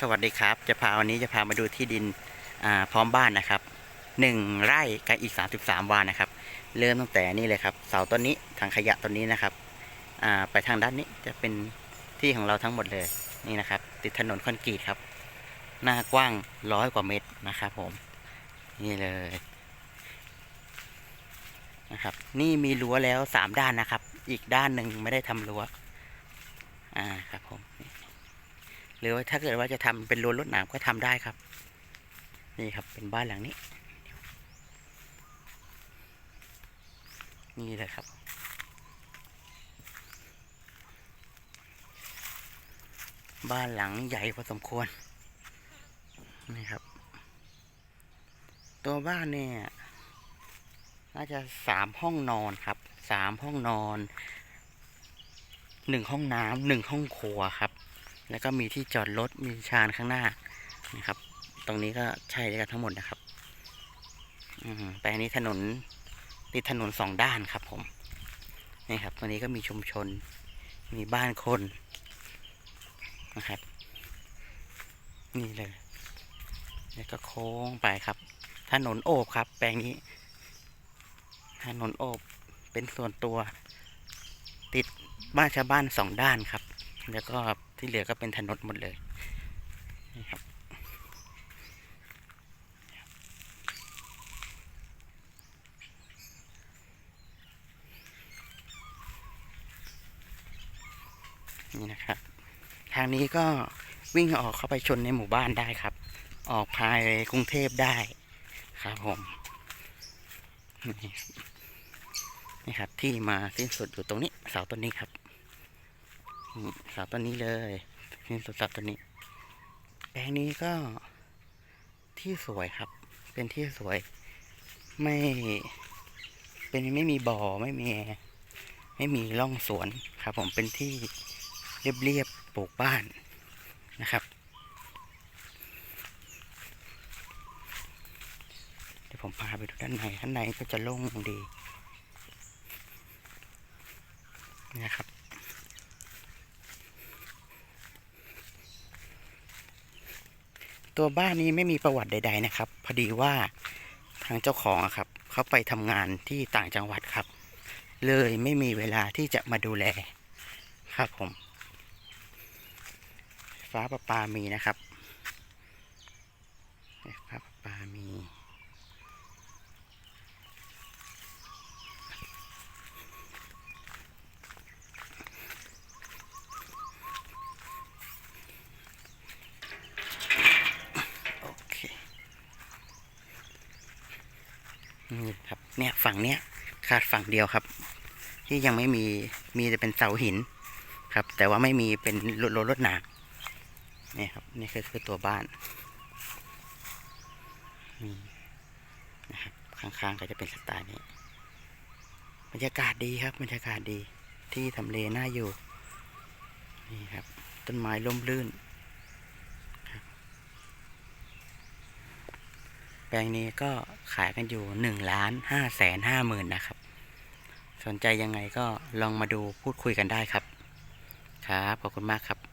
สวัสดีครับ จะพาวันนี้จะพามาดูที่ดินพร้อมบ้านนะครับหนึ่งไร่กับอีก33วานนะครับ เริ่มตั้งแต่นี่เลยครับ เสาต้นนี้ทางขยะต้นนี้นะครับไปทางด้านนี้จะเป็นที่ของเราทั้งหมดเลยนี่นะครับ ติดถนนคอนกรีตครับ หน้ากว้างร้อยกว่าเมตรนะครับผม นี่เลยนะครับ นี่มีรั้วแล้วสามด้านนะครับ อีกด้านหนึ่งไม่ได้ทำรั้วอ่าครับผม หรือว่าถ้าเกิดว่าจะทำเป็นรั้วรวดหนามก็ทำได้ครับ นี่ครับเป็นบ้านหลังนี้ นี่เลยครับ บ้านหลังใหญ่พอสมควรนี่ครับ ตัวบ้านเนี่ยน่าจะสามห้องนอนครับสามห้องนอนหนึ่งห้องน้ำหนึ่งห้องครัวครับ แล้วก็มีที่จอดรถมีชานข้างหน้านะครับ ตรงนี้ก็ใช่ด้วยกันทั้งหมดนะครับอแต่อันนี้ถนนติดถนนสองด้านครับ ผมนี่ครับตรงนี้ก็มีชุมชน มีบ้านคนนะครับ นี่เลย แล้วก็โค้งไปครับ ถนนโอบครับ แปลงนี้ ถนนโอบเป็นส่วนตัว ติดบ้านชาวบ้านสองด้านครับ แล้วก็ ที่เหลือก็เป็นถนนหมดเลยนี่ครับนี่นะครับ ทางนี้ก็วิ่งออกเข้าไปชนในหมู่บ้านได้ครับ ออกภายกรุงเทพได้ครับผมนี่ครับที่มาสิ้นสุดอยู่ตรงนี้เสาต้นนี้ครับ สาต้นนี้เลยสิ้นสุดเสาต้นนี้ แปลงนี้ก็ที่สวยครับ เป็นที่สวย ไม่ เป็นไม่มีบ่อไม่มี ไม่มีร่องสวนครับ ผมเป็นที่เรียบๆปลูกบ้านนะครับเดี๋ยวผมพาไปดูด้านในด้านในก็จะโล่งดีนะครับ ตัวบ้านนี้ไม่มีประวัติใด ๆนะครับ พอดีว่าทางเจ้าของครับ เขาไปทำงานที่ต่างจังหวัดครับ เลยไม่มีเวลาที่จะมาดูแลครับผม ฟ้าประปามีนะครับฟ้าประปามี โอเค นี่ครับเนี่ยฝั่งเนี้ยขาดฝั่งเดียวครับ ที่ยังไม่มีมีแต่เป็นเสาหินครับ แต่ว่าไม่มีเป็นรถรถหนากนี่ครับนี่คือคือตัวบ้านนี่นะครับข้างๆก็จะเป็นสไตล์นี้บรรยากาศดีครับบรรยากาศดีที่ทำเลน่าอยู่นี่ครับ ต้นไม้ร่มรื่น แปลงนี้ก็ขายกันอยู่หนึ่งล้านห้าแสนห้าหมื่นนะครับ สนใจยังไงก็ลองมาดูพูดคุยกันได้ครับ ครับ ขอบคุณมากครับ